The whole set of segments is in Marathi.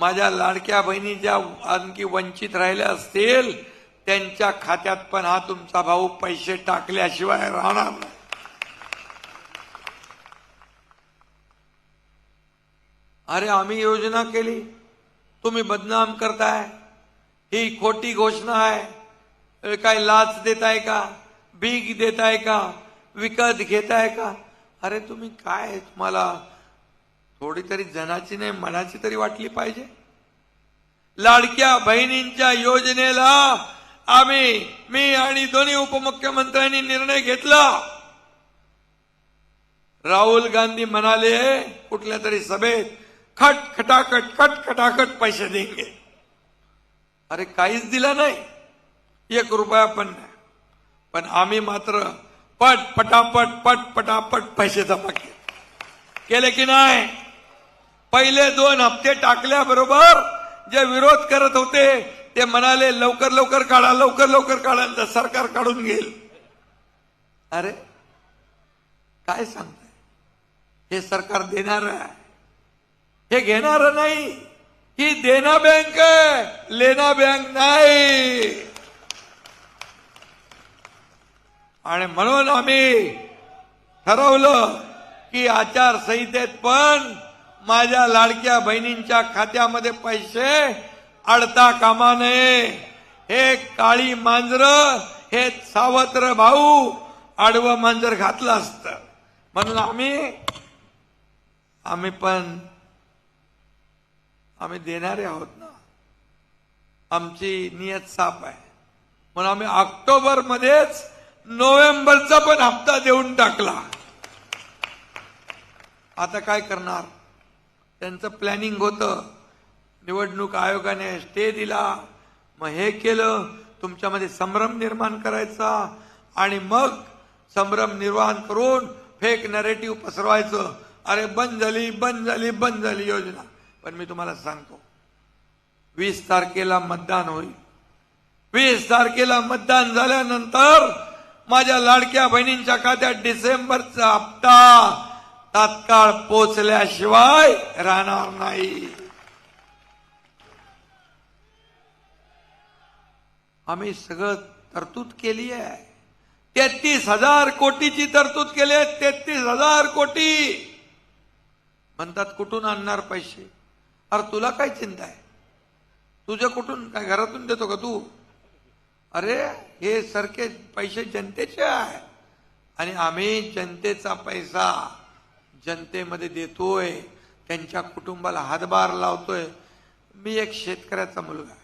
माझ्या लाडक्या बहिणी ज्या आणखी वंचित राहिल्या असतील त्यांच्या खात्यात पण हा तुमचा भाऊ पैसे टाकल्याशिवाय राहणार नाही. अरे आम्ही योजना केली. तुम्ही बदनाम करताय. ही खोटी घोषणा आहे. काय लाच देताय का? भीक देताय का? विकत घेताय का? अरे तुम्ही काय तुम्हाला थोडी तरी जनाची नाही मनाची तरी वाटली पाहिजे. लाडक्या बहिणींच्या योजनेला आम्ही मी आणि दोन्ही उपमुख्यमंत्र्यांनी निर्णय घेतला. राहुल गांधी म्हणाले कुठल्या तरी सभेत खट खटाखट खट खटाखट पैसे देंगे. अरे काहीच दिलं नाही. एक रुपया पण नाही. पण आम्ही मात्र पट पटापट पट पटापट पैसे जमा केले. केले की नाही? पहिले दोन हप्ते टाकल्याबरोबर जे विरोध करत होते ते म्हणाले लवकर लवकर काढा लवकर लवकर काढा तर सरकार काढून घेईल. अरे काय सांगताय? हे सरकार देणार आहे. हे घेणार नाही. ही देना बँक आहे. लेना बँक नाही. आणि म्हणून आम्ही ठरवलं की आचारसंहितेत पण माझ्या लाडक्या बहिणींच्या खात्यामध्ये पैसे अडता कामा नये. हे काळी मांजर हे सावत्र भाऊ आडवं मांजर घातलं असतं. म्हणून आम्ही आम्ही पण आम्ही देणारे आहोत ना. आमची नियत साफ आहे. म्हणून आम्ही ऑक्टोबर मध्येच नोव्हेंबरचा पण हप्ता देऊन टाकला. आता काय करणार? त्यांचं प्लॅनिंग होतं. निवडणूक आयोगाने स्टे दिला. मग हे केलं तुमच्यामध्ये संभ्रम निर्माण करायचा आणि मग संभ्रम निर्माण करून फेक नरेटिव्ह पसरवायचं. अरे बंद झाली बंद झाली बंद झाली योजना. पण मी तुम्हाला सांगतो वीस तारखेला मतदान होईल. वीस तारखेला मतदान झाल्यानंतर माझ्या लाडक्या बहिणींच्या खात्यात डिसेंबरचा हप्ता तात्काळ पोचल्याशिवाय राहणार नाही. आम्ही सगळं तरतूद केली आहे. तेहतीस हजार कोटीची तरतूद केली आहे. तेहतीस हजार कोटी. म्हणतात कुठून आणणार पैसे? अरे तुला काय चिंता आहे? तुझ्या कुठून काय घरातून देतो का तू? अरे हे सरके पैसे जनतेचे आहे. आणि आम्ही जनतेचा पैसा. जनतेमध्ये देतोय त्यांच्या कुटुंबाला हातभार लावतोय. मी एक शेतकऱ्याचा मुलगा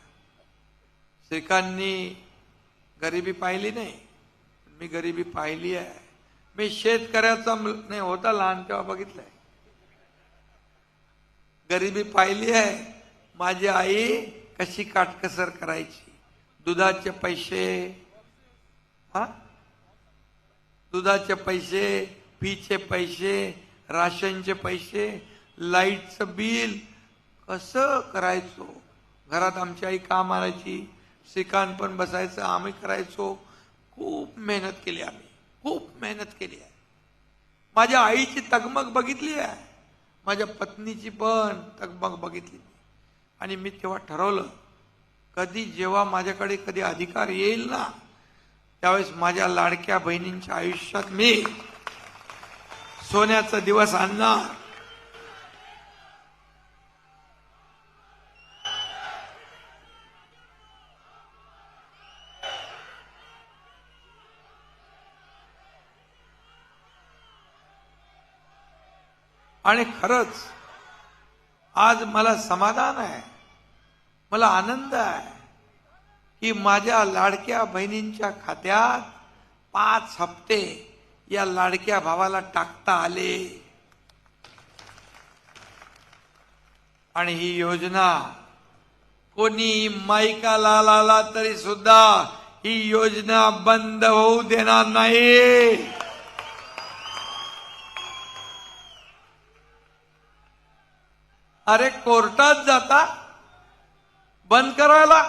श्रीकांतनी गरिबी पाहिली नाही. मी गरिबी पाहिली आहे. मी शेतकऱ्याचा मुल नाही होता लहान तेव्हा बघितलंय. गरिबी पाहिली आहे. माझी आई कशी काटकसर करायची? दुधाचे पैसे हा? दुधाचे पैसे फीचे पैसे राशनचे पैसे लाईटचं बिल कसं करायचो? घरात आमची आई काम आणायची श्रीकांत पण बसायचं आम्ही करायचो. खूप मेहनत केली आम्ही खूप मेहनत केली आहे. माझ्या आईची तगमग बघितली आहे. माझ्या पत्नीची पण तगमग बघितली. आणि मी तेव्हा ठरवलं कधी जेव्हा माझ्याकडे कधी अधिकार येईल ना त्यावेळेस माझ्या लाडक्या बहिणींच्या आयुष्यात मी सोन्याचा दिवस आणणार. आणि खरंच आज मला समाधान आहे मला आनंद आहे की माझ्या लाडक्या बहिणींच्या खात्यात पाच हप्ते या लाडक्या भावाला टाकता आले. आणि ही योजना कोणी माईकाला लाला तरी सुद्धा ही योजना बंद होऊ देणार नाही. अरे कोर्टात जाता बंद करायला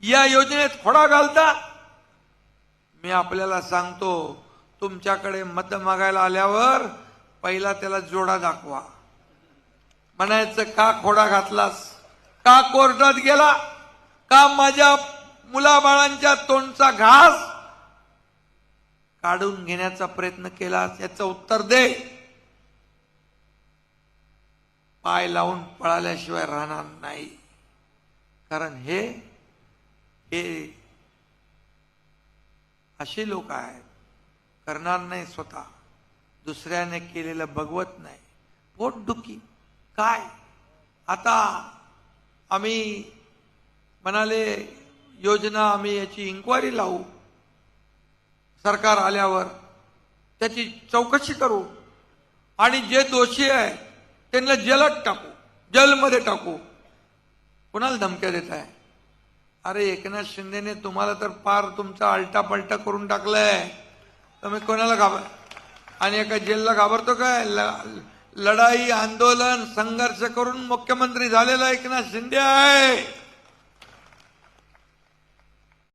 या योजनेत खोडा घालता मी आपल्याला सांगतो तुमच्याकडे मत मागायला आल्यावर पहिला त्याला जोडा दाखवा. म्हणायचं का खोडा घातलास? का कोर्टात गेला? का माझ्या मुलाबाळांच्या तोंडचा घास? काढून घेण्याचा प्रयत्न केलास याचं उत्तर दे. पाय लावून पळाल्याशिवाय राहणार नाही. कारण हे हे अशी लोक आहेत. करणार नाही स्वतः. दुसऱ्याने केलेलं बघवत नाही. पोटदुखी काय? आता आम्ही म्हणाले योजना आम्ही याची इन्क्वायरी लावू. सरकार आल्यावर त्याची चौकशी करू. आणि जे दोषी आहे त्यांना जलद टाकू. जलमध्ये टाकू. कोणाला धमक्या देत आहे अरे एकनाथ शिंदेने तुम्हाला तर फार तुमचा आलटा पलटा करून टाकलाय. तुम्ही कोणाला घाबर आणि एका जेलला घाबरतो काय? ल- लढाई आंदोलन संघर्ष करून मुख्यमंत्री झालेला एकनाथ शिंदे आहे.